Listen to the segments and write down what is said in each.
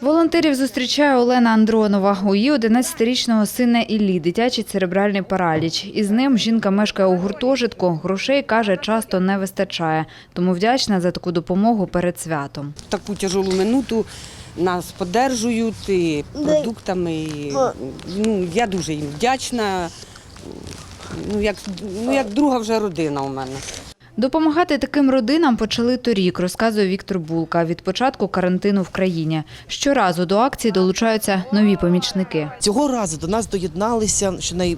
Волонтерів зустрічає Олена Андронова. У її 11-річного сина Іллі дитячий церебральний параліч. Із ним жінка мешкає у гуртожитку. Грошей, каже, часто не вистачає. Тому вдячна за таку допомогу перед святом. Таку тяжелу минуту нас подержують продуктами. і, Ну, я дуже їм вдячна. Ну, як, ну, як друга вже родина у мене. Допомагати таким родинам почали торік, розказує Віктор Булка. Від початку карантину в країні. Щоразу до акції долучаються нові помічники. Цього разу до нас доєдналися, що най...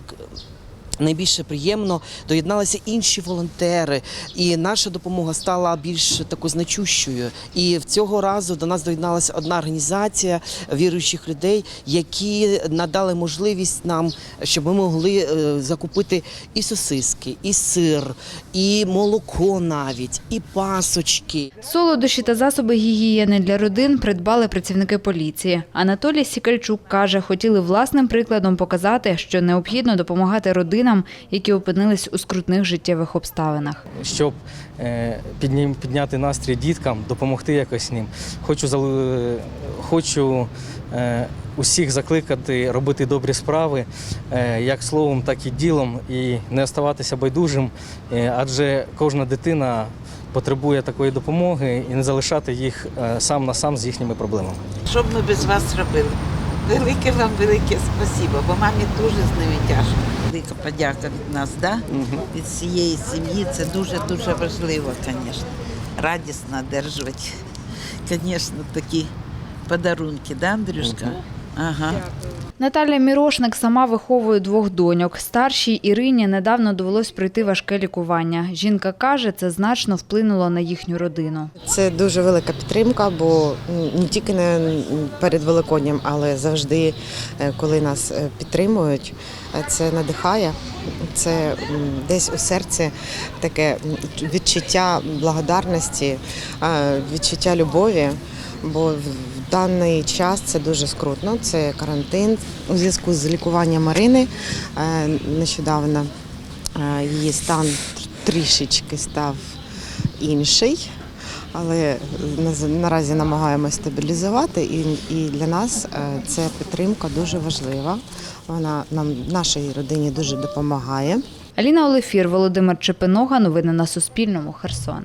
найбільше приємно, доєдналися інші волонтери, і наша допомога стала більш такою значущою. І в цього разу до нас доєдналася одна організація віруючих людей, які надали можливість нам, щоб ми могли е, закупити і сосиски, і сир, і молоко навіть, і пасочки. Солодощі та засоби гігієни для родин придбали працівники поліції. Анатолій Сікальчук каже, хотіли власним прикладом показати, що необхідно допомагати родинам, які опинились у скрутних життєвих обставинах. щоб е, піднім- підняти настрій діткам, допомогти якось ним. Хочу, хочу е, усіх закликати робити добрі справи, е, як словом, так і ділом, і не оставатися байдужим, адже кожна дитина потребує такої допомоги і не залишати їх сам на сам з їхніми проблемами. Що б ми без вас робили? Велике вам велике спасибо, бо мамі дуже з ними тяжко. Велика подяка від нас, да? від всієї сім'ї. Це дуже-дуже важливо, звісно. Радісно одержувати, звісно, такі подарунки, да, Андрюшка? Ага. Наталя Мірошник сама виховує двох доньок. Старшій Ірині недавно довелось пройти важке лікування. Жінка каже, це значно вплинуло на їхню родину. Це дуже велика підтримка, бо не тільки не перед Великодням, але завжди, е, коли нас е, підтримують, е, це надихає. Це десь у серці таке відчуття благодарності, відчуття любові. Бо в даний час це дуже скрутно. Це карантин у зв'язку з лікуванням Марини е, нещодавно. е, Її стан трішечки став інший, але наразі намагаємося стабілізувати. І, і для нас е, ця підтримка дуже важлива. Вона нам нашій родині дуже допомагає. Аліна Олефір, Володимир Чепинога. Новини на Суспільному. Херсон.